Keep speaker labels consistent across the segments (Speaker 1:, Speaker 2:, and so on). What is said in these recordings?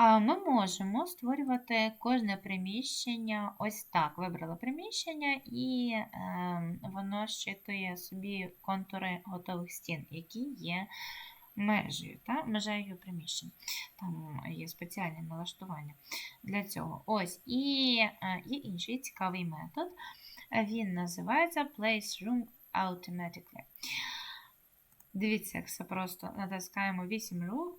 Speaker 1: Ми можемо створювати кожне приміщення ось так. Вибрала приміщення, і е, воно щитує собі контури готових стін, які є межею, та? межею приміщень. Там є спеціальне налаштування для цього. Ось, і е, є інший цікавий метод. Він називається Place Room Automatically. Дивіться, як все просто натискаємо 8 ру,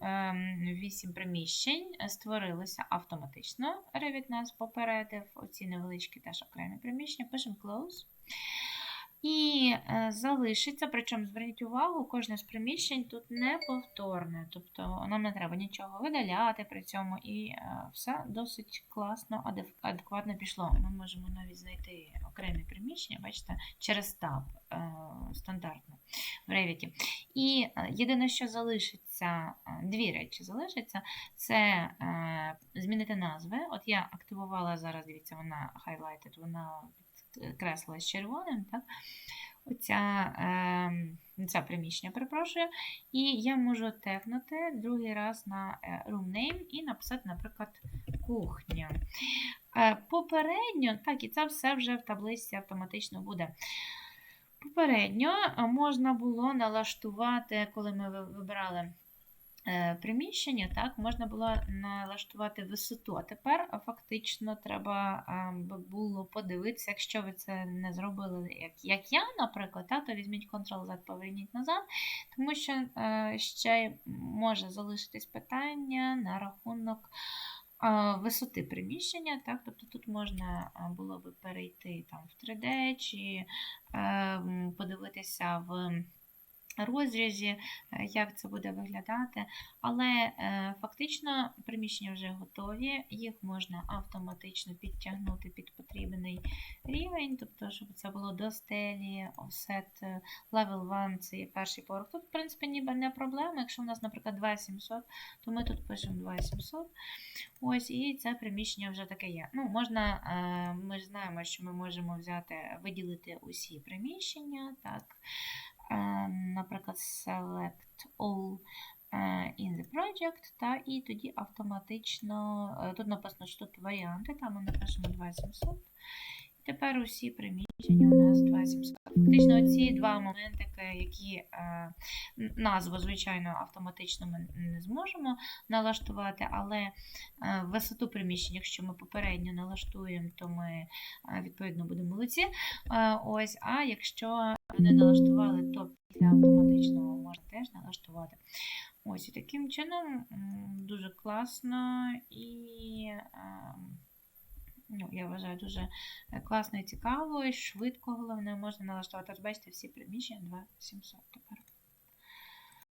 Speaker 1: 8 приміщень, створилися автоматично. Revit нас попередив оці невеличкі теж окремі приміщення. Пишемо close. І е, залишиться, причому зверніть увагу, кожне з приміщень тут неповторне, тобто нам не треба нічого видаляти при цьому, і е, все досить класно, адекватно пішло. Ми можемо навіть знайти окремі приміщення, бачите, через таб е, стандартно Revit. І е, єдине, що залишиться, е, дві речі залишиться, це е, змінити назви. От я активувала зараз, дивіться, вона highlighted, вона підкреслилась червоним, так? Оця, е, це приміщення, перепрошую. І я можу тегнути другий раз на room name і написати, наприклад, кухня. Попередньо, так, і це все вже в таблиці автоматично буде. Попередньо можна було налаштувати, коли ми вибирали е, приміщення, так, можна було налаштувати висоту. А тепер фактично треба було подивитися, якщо ви це не зробили, як, як я, наприклад, так, то візьміть Ctrl-Z, поверніть назад, тому що е, ще може залишитись питання на рахунок висоти приміщення, так, тобто тут можна було би перейти там в 3D чи е, подивитися в розрізі, е, як це буде виглядати. Але е, фактично приміщення вже готові, їх можна автоматично підтягнути під потрібний рівень, тобто, щоб це було до стелі, е, level 1 це є перший поверх. Тут, в принципі, ніби не проблема. Якщо у нас, наприклад, 2700, то ми тут пишемо 2700. Ось, і це приміщення вже таке є. Ну, можна, е, ми знаємо, що ми можемо взяти, виділити усі приміщення, так. Е, Наприклад, select all е, in the project, та, і тоді автоматично, е, тут написано, що тут варіанти, там ми напишемо 2700. І тепер усі приміщення у нас 2700. Фактично, ці два моментики, які е, назву, звичайно, автоматично ми не зможемо налаштувати, але е, висоту приміщення, якщо ми попередньо налаштуємо, то ми е, відповідно будемо молодці. Ось, а якщо не налаштували, то після автоматичного можна теж налаштувати. Ось і таким чином дуже класно і ем, ну, я вважаю дуже е, класно і цікаво, і швидко, головне, можна налаштувати. Бачите, всі приміщення 2700 тепер.